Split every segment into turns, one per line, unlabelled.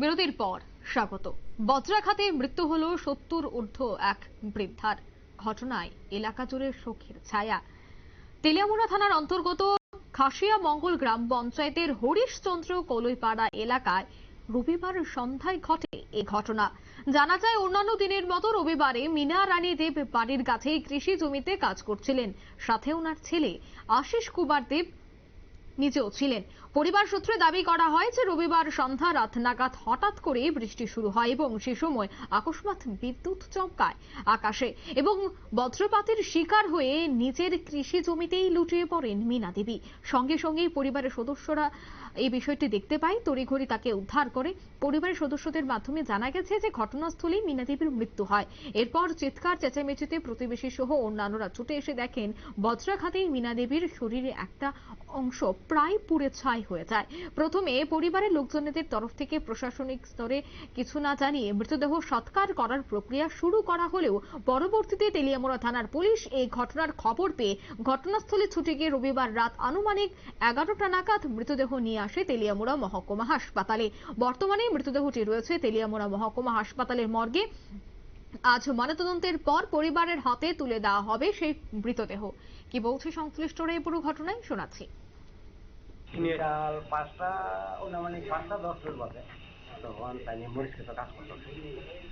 বিরতির পর স্বাগত। বজ্রাঘাতে মৃত্যু হল সত্তর ঊর্ধ্ব এক বৃদ্ধার। ঘটনায় এলাকা জুড়ে শোকের ছায়া। তেলিয়ামুড়া থানার অন্তর্গত খাসিয়া মঙ্গল গ্রাম পঞ্চায়েতের হরিশচন্দ্র কলইপাড়া এলাকায় রবিবার সন্ধ্যায় ঘটে এ ঘটনা। জানা যায়, অন্যান্য দিনের মতো রবিবারে মিনা রানী দেব বাড়ির কাছে কৃষি জমিতে কাজ করছিলেন। সাথে ওনার ছেলে আশিস কুমার দেব নিজেও ছিলেন। পরিবার সূত্রে দাবি করা হয় যে রবিবার সন্ধ্যা রাত নাগাদ হঠাৎ করে বৃষ্টি শুরু হয় এবং সে সময় আকস্মাৎ বিদ্যুৎ চমকায় আকাশে এবং বজ্রপাতের শিকার হয়ে নিজের কৃষি জমিতেই লুটিয়ে পড়েন মীনা দেবী। সঙ্গে সঙ্গেই পরিবারের সদস্যরা এই বিষয়টি দেখতে পায়। তড়িঘড়ি তাকে উদ্ধার করে পরিবারের সদস্যদের মাধ্যমে জানা গেছে যে ঘটনাস্থলেই মীনা দেবীর মৃত্যু হয়। এরপর চিৎকার, চেঁচামেচিতে প্রতিবেশী সহ অন্যান্যরা ছুটে এসে দেখেন, বজ্রাঘাতেই মীনা দেবীর শরীরে একটা অংশ প্রায় পুড়ে ছাই হয়ে যায়। প্রথমে পরিবারের লোকজনদের তরফ থেকে প্রশাসনিক স্তরে কিছু না জানিয়ে মৃতদেহ সৎকার করার প্রক্রিয়া শুরু করা হলেও পরবর্তীতে তেলিয়ামোড়া থানার পুলিশ এই ঘটনার খবর পেয়ে ঘটনাস্থলে ছুটে গিয়ে রবিবার রাত আনুমানিক এগারোটা নাগাদ মৃতদেহ নিয়ে আসে তেলিয়ামোড়া মহকুমা হাসপাতালে। বর্তমানে মৃতদেহটি রয়েছে তেলিয়ামোড়া মহকুমা হাসপাতালের মর্গে। আজ ময়নাতদন্তের পর পরিবারের হাতে তুলে দেওয়া হবে সেই মৃতদেহ। কি বলছে সংশ্লিষ্টরা এই পুরো ঘটনায় শোনাচ্ছি।
বিকাল পাঁচটা মানে পাঁচটা দশ দশটার বাজে তখন তাই নিয়ে মরিচ কাজ করতো।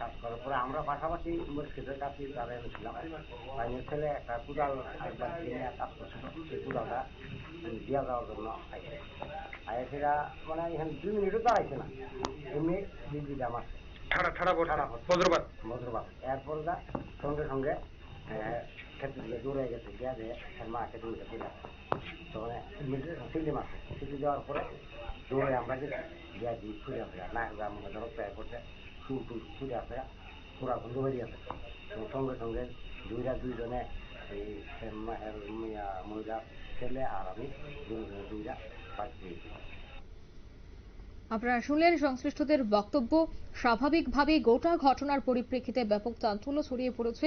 কাজ করার পরে আমরা পাশাপাশি মরিচ কাছে দাঁড়িয়ে গেছিলাম তাই নিয়ে ছেলে একটা কুদাল একবার কিনে কাজ করছিল। সেই কুদালটা দিয়া দেওয়ার জন্য আইসে সেটা মানে এখানে দুই মিনিটও দাঁড়াইছে না। এমনি বিদ্যুৎ আমার
ঠাড়া ঠাড়া
পড়ছে।
বজ্রপাত
বজ্রপাত এরপর সঙ্গে সঙ্গে দৌড়ে গেছে গিয়া যে তার মা খেতে দিকে চলে আসে তখন সিলি সিলি দেওয়ার পরে আমরা গেছি গিয়া আসে না যা ধরো ছুটে আসে পুরা আসে তো সঙ্গে সঙ্গে দুইটা দুইজনে এই মহিলা ছেলে আর আমি দিয়েছি
আপনারা শুনলেন সংশ্লিষ্টদের বক্তব্য। স্বাভাবিকভাবে গোটা ঘটনার পরিপ্রেক্ষিতে ব্যাপক চাঞ্চল্য ছড়িয়ে পড়েছে